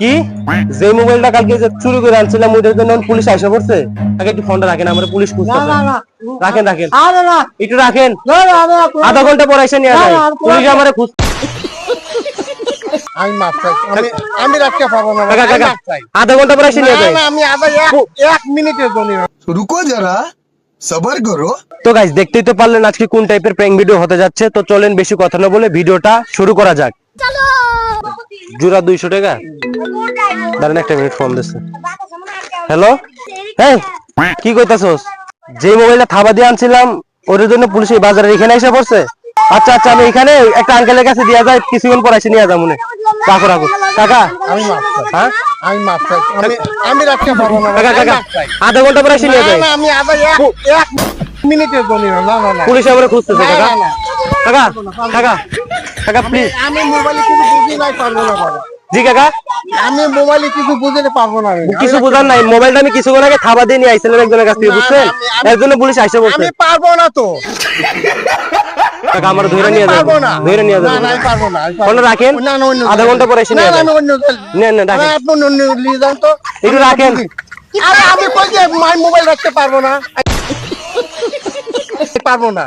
কি? যে মোবাইলটা কালকে যে চুরি করে আনছিলাম ওইটার জন্য পুলিশ আসে পড়ছে? তাকে একটু ফোনটা রাখেন আমরা পুলিশ খুঁজতে রাখেন রাখেন। একটু রাখেন। আধা ঘণ্টা পরে এসে নিয়ে পুলিশ আমারে খুঁজছে আমি চাই। আমি রাখতে পারব না আধা ঘণ্টা আমি এক মিনিটের জন্য। রুকো তো গাইজ দেখতেই তো পারলেন আজকে কোন টাইপের ভিডিও হতে যাচ্ছে। তো চলেন বেশি কথা না বলে ভিডিওটা শুরু করা যাক। চলো জোড়া দুইশো টাকা? দাঁড়ান একটা মিনিট ফোন দিচ্ছে। হ্যালো এই কি কইতাছস? যে মোবাইলটা থাবা দিয়ে আনছিলাম ওর জন্য পুলিশ এই বাজারে এখানে এসে পড়ছে। আচ্ছা আচ্ছা আমি এখানে একটা আঙ্কেলের কাছে দিয়া যায় কিছুক্ষণ পর এসে নিয়ে যাব মনে। রাখো রাখো কাকা আমি চাই হ্যাঁ? আমি মাপ চাই। আমি আমি রাখতে পারব না কাকা কাকা আধা ঘণ্টা পর এসে নিয়ে না আমি আবার এক এক মিনিটের জন্য না না পুলিশ আমার খুঁজতেছে কাকা। কাকা কাকা। কাকা প্লিজ আমি মোবাইলে কিছু বুঝি নাই পারব না বাবা। জি কাকা। আমি মোবাইলে কিছু বুঝতে পারব না। কিছু বোঝার নাই। মোবাইলটা আমি কিছুক্ষণ আগে দিয়ে নিয়ে আইছিলাম একজনের কাছ থেকে বুঝছেন? এর জন্য পুলিশ আইসে বলছে। আমি পারব না তো। কাকা আমার ধরে নিয়ে যাবে ধরে নিয়ে না না পারব না ফোনটা রাখেন না না অন্য আধা ঘণ্টা পরে এসে না নিয়ে যাবেন। আমি অন্য নেন নেন রাখেন। আপনি অন্য নিয়ে যান তো। একটু রাখেন। আরে আমি কই যে মাই মোবাইল রাখতে পারব না। পারব না।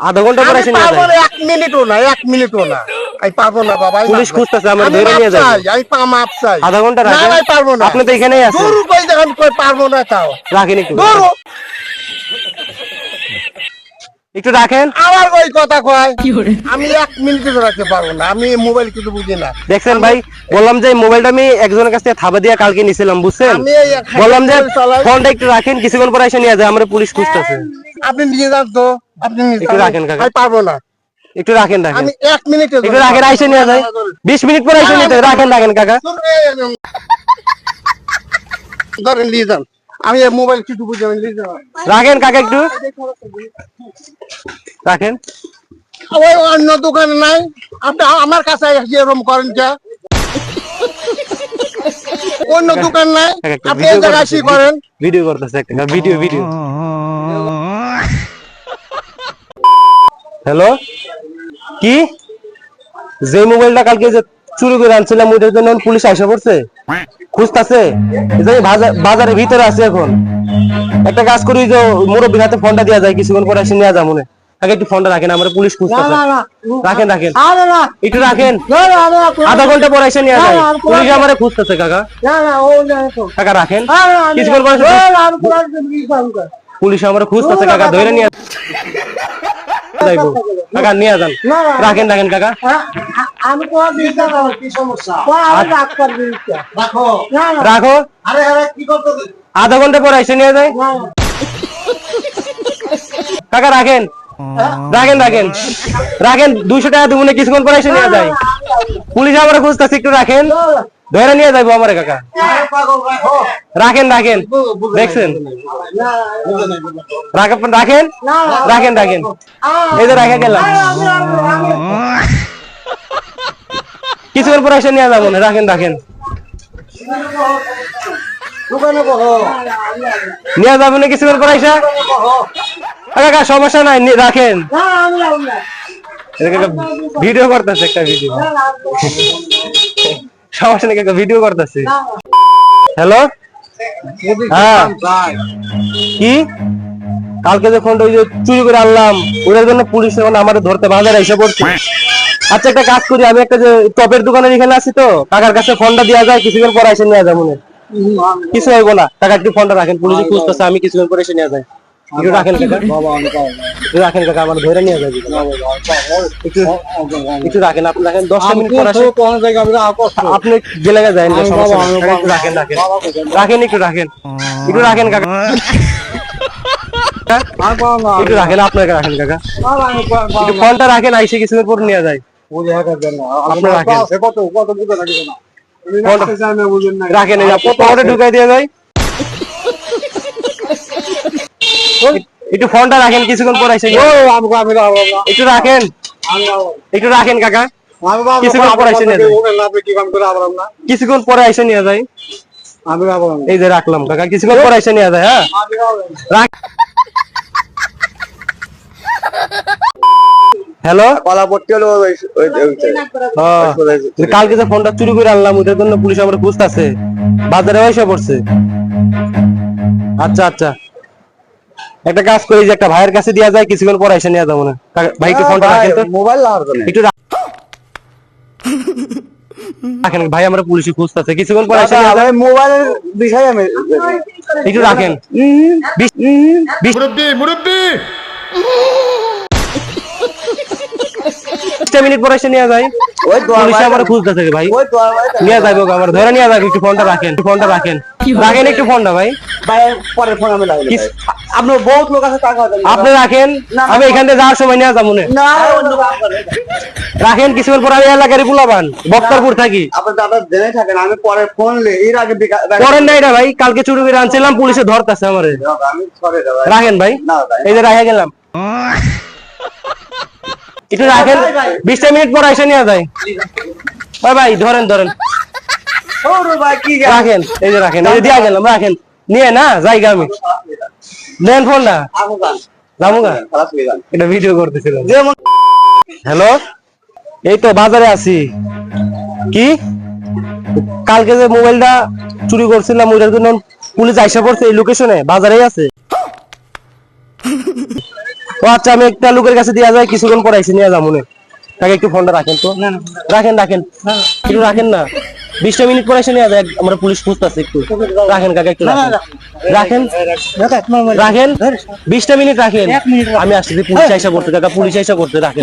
আধা ঘণ্টা পরে আমি এসে নিয়ে পারব যায়। না এক মিনিটও না এক মিনিটও না। আমি পারব না বাবা আমি পুলিশ খুঁজতেছে, আমার আমি ধরে নিয়ে যাবে। আমি পা মাপ চাই। আধা ঘণ্টা না রাখেন পারব না। আপনি তো এখানেই আছেন। দূর কই দেখেন কই পারব না তাও। রাখেন একটু। একটু রাখেন আবার ওই কথা কয় আমি এক মিনিটও রাখতে পারব না আমি মোবাইল কিছু বুঝি না দেখছেন ভাই বললাম যে মোবাইলটা আমি একজনের কাছ থেকে থাবা দিয়ে কালকে নিছিলাম বুঝছেন বললাম যে। ফোনটা একটু রাখেন কিছুক্ষণ পরে এসে নিয়ে যায় আমার পুলিশ খুঁজতেছে আপনি নিয়ে যান তো আপনি নিয়ে একটু। রাখেন কাকা। আমি পারব না একটু রাখেন রাখেন আমি এক মিনিটে একটু রাখেন আইসে নিয়ে যায় বিশ মিনিট পরে এসে নিতে রাখেন রাখেন কাকা ধরেন নিয়ে যান আমি মোবাইল কিছু বুঝি রাখেন কাকা একটু? রাখেন। ওই অন্য দোকানে নাই। আপনি আমার কাছে এরকম করেন কে অন্য দোকান নাই। আপনি এই জায়গায় কি করেন। ভিডিও করতেছে একটা ভিডিও ভিডিও হ্যালো কি? যে মোবাইলটা কালকে যে চুরি করে আনছিলাম ওইটার জন্য পুলিশ আইসা পড়ছে খুঁজতাছে বাজারের ভিতরে আছে এখন একটা কাজ করি যে মুরব্বীর হাতে ফোনটা দেওয়া যায় কিছুক্ষণ পরে এসে নিয়ে যাব আগে একটু ফোনটা রাখেন আমরা পুলিশ খুঁজতেছে রাখেন রাখেন একটু রাখেন আধা ঘণ্টা পরে এসে নিয়ে যায় পুলিশ আমারে খুঁজতেছে কাকা কাকা রাখেন কিছুক্ষণ পরে। পুলিশ আমার খুঁজতেছে কাকা ধরে নিয়ে কাকা নিয়ে যান রাখেন রাখেন কাকা আমি তোমার জিনিসটা দেবো, কি সমস্যা? আমি ডাক্তার জিনিসটা রাখো। না না। রাখো। আরে আরে কি করতে আধা ঘণ্টা পরে এসে নিয়ে যায় কাকা রাখেন। রাখেন রাখেন। রাখেন দুইশো টাকা দেবো না কিছুক্ষণ পরে এসে নিয়ে যায় পুলিশ আমার খুঁজতেছে একটু রাখেন। ধরে নিয়ে যাইবো আমার কাকা। রাখেন রাখেন। দেখছেন? রাখেন রাখেন। রাখেন রাখেন। এই যে রাখা গেলাম। কিছুক্ষণ পরে এসে নিয়ে যাব না রাখেন রাখেন। নিয়ে যাব না কিছুক্ষণ পরে এসে? কাকা সমস্যা নাই রাখেন। ভিডিও করতেছে একটা ভিডিও। সমস্যা নেই কাকা ভিডিও করতেছে। হ্যালো? হ্যাঁ। কি? কালকে যে ফোনটা ওই যে চুরি করে আনলাম ওটার জন্য পুলিশ এখন আমার ধরতে বাজারে এসে পড়ছে। আচ্ছা একটা কাজ করি আমি একটা যে টপের দোকানের এখানে আছি তো কাকার কাছে ফোনটা দেওয়া যায় কিছুক্ষণ পরে এসে নিয়ে যাব কিছু হইব না। কাকা একটু ফোনটা রাখেন পুলিশে খুঁজতেছে আমি কিছুক্ষণ পরে এসে নিয়ে যাই একটু রাখেন কাকা। রাখেন কাকা আমার ধরে নিয়ে যাবে একটু একটু রাখেন আপনি রাখেন দশটা মিনিট পরে আসে আপনি গেলে যায় না সমস্যা নেই। কাকা, একটু রাখেন। রাখেন রাখেন একটু রাখেন। একটু রাখেন কাকা। একটু রাখেন আপনাকে রাখেন কাকা। একটু ফোনটা রাখেন আইসে কিছুক্ষণ পর নিয়ে যায়। রাখেন। পকেটে ঢুকাই দিয়ে যায় একটু ফোনটা রাখেন কিছুক্ষণ পর আইসে একটু রাখেন। একটু রাখেন কাকা। কিছুক্ষণ পরে এসে নিয়ে কিছুক্ষণ পরে এসে নিয়ে যায় এই যে রাখলাম কাকা। কিছুক্ষণ পরে এসে নিয়ে যায় হ্যাঁ? রাখ হ্যালো? কলা পড়তে হলো কালকে যে ফোনটা চুরি করে আনলাম ওটার জন্য পুলিশ আমার খুঁজতেছে। বাজারে এসে পড়ছে। আচ্ছা আচ্ছা। একটা কাজ করি যে একটা ভাইয়ের কাছে দেওয়া যায় কিছুক্ষণ পরে এসে নিয়ে যাব না। ভাই একটু ফোনটা রাখেন তো। মোবাইল একটু রাখেন ভাই আমরা পুলিশে খুঁজতেছে। কিছুক্ষণ পরে এসে মোবাইলের বিষয়ে আমি একটু রাখেন। বিশ- বিশ- বিশটা মিনিট পরে এসে নিয়ে যাই। ওই দোয়া পুলিশে আমার খুঁজতেছে ভাই? ওই দোয়া বাড়িতে নিয়ে যাব আমার ধরে নিয়ে যাব একটু ফোনটা রাখেন একটু ফোনটা রাখেন। রাখেন একটু ফোনটা ভাই। ভাই পরের ফোন আমি লাগাই আপনার বহুত লোক আছে টাকা দেন। আপনি রাখেন আমি এখান থেকে যাওয়ার সময় নিয়ে যাব না। না অন্য কাজ করে। রাখেন কিছুক্ষণ পর আমি এলাকারই পুলাবান বক্তারপুর থাকি। আপনি দাদা জেনে থাকেন আমি পরে ফোন লে এর আগে করেন না এটা ভাই কালকে চুরি করে আনছিলাম পুলিশে ধরতেছে আমারে। রাখেন ভাই। ভাই। এই যে রাখে গেলাম। একটু রাখেন। বিশটা মিনিট পর এসে নিয়ে যায়। ভাই ভাই ধরেন ধরেন। রাখেন এই যে রাখেন এই দিয়া গেলাম রাখেন। নিয়ে না জায়গা আমি। দেন ফোনটা আপু গান যাব গা খালাস গান এটা ভিডিও করতেছিলাম। হ্যালো? এই তো বাজারে আছি। কি? কালকে যে মোবাইলটা চুরি করছিলাম ওইটার জন্য পুলিশ আইসা পড়ছে এই লোকেশনে বাজারেই আছে। ও আচ্ছা আমি একটা লোকের কাছে দেওয়া যায় কিছুক্ষণ পরে এসে নিয়ে যাব তাকে একটু ফোনটা রাখেন তো। রাখেন রাখেন। একটু রাখেন না। বিশটা মিনিট পরে এসে নিয়ে যায় আমরা পুলিশ খুঁজতেছে একটু। রাখেন কাকা একটু রাখেন। রাখেন। রাখেন? বিশটা মিনিট রাখেন। আমি আসছি পুলিশ আইসা করতে কাকা পুলিশ আইসা করতে রাখেন।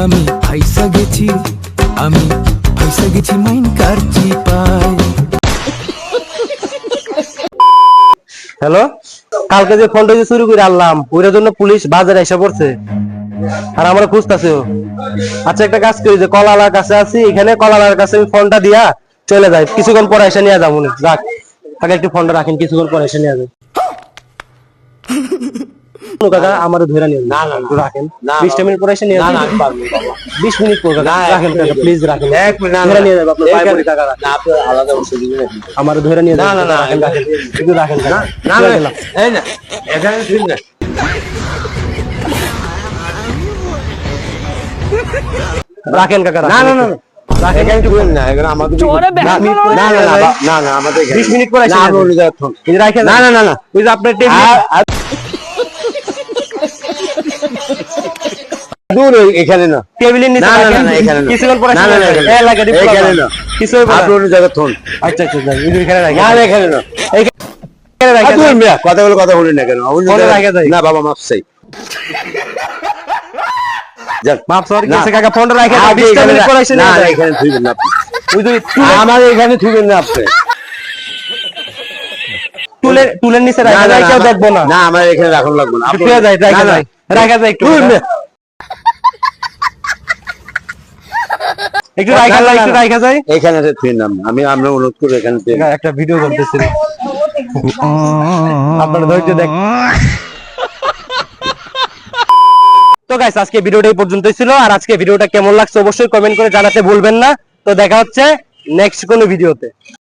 আমি গেছি আমি গেছি মাইন কার চিপায় হ্যালো? কালকে যে ফোনটা যে চুরি করে আনলাম, ওইটার জন্য পুলিশ বাজারে এসে পড়ছে। আর আমরা খুঁজতেছে আচ্ছা একটা কাজ করি যে, কলালার কাছে আছি, এখানে কলালার কাছে আমি ফোনটা দিয়া চলে যাই। কিছুক্ষণ পরে এসে নিয়ে যাব যাক, আগে একটু ফোনটা রাখেন, কিছুক্ষণ পরে এসে নিয়ে যাবে কাকা আমার ধরে নিয়ে না না একটু রাখেন বিশটা মিনিট পরে এসে নিয়ে যাবেন বিশ মিনিট পর কাকা রাখেন কাকা প্লিজ রাখেন এক মিনিট ধরে নিয়ে যাবে আপনার পায়ে পড়ি কাকা রাখেন। আলাদা বসে দিবেন আমার ধরে নিয়ে না না না রাখেন রাখেন একটু রাখেন না না এই না এখানে ঠিক না রাখেন কাকা না না না না আমাদের দূর এখানে না। টেবিলের নিচে না, না, না, এখানে না। কিছুক্ষণ পরে না, না, এসে এখানে- না। কিছু হইবো না। আপনি অন্য জায়গায় ফোন আচ্ছা আচ্ছা যাই, এখানে। না না এখানে না। এখানে মিয়া কথা বলে কথা বলেন না কেন। রাখা। না বাবা চাই। মাপ সর। গেছে কাকা? ফোনটা মিনিট পরে এসে না এখানে। থুইবেন না ওই আমার এখানে থুইবেন না আপনি। টুলের টুলের নিচে রাখা যায় কেউ দেখব না। না আমার এখানে রাখুন লাগবে না। আপনি- যায় রাখা। যায় রাখা যায় একটু। একটু রাইখা যায় একটু রাইখা যায়। এখানে থুইন না আমি আমরা অনুরোধ করি এখানে একটা ভিডিও করতেছি। আপনারা ধৈর্য দেখ তো গাইস আজকে ভিডিওটা এই পর্যন্তই ছিল। আর আজকে ভিডিওটা কেমন লাগছে অবশ্যই কমেন্ট করে জানাতে ভুলবেন না। তো দেখা হচ্ছে নেক্সট কোনো ভিডিওতে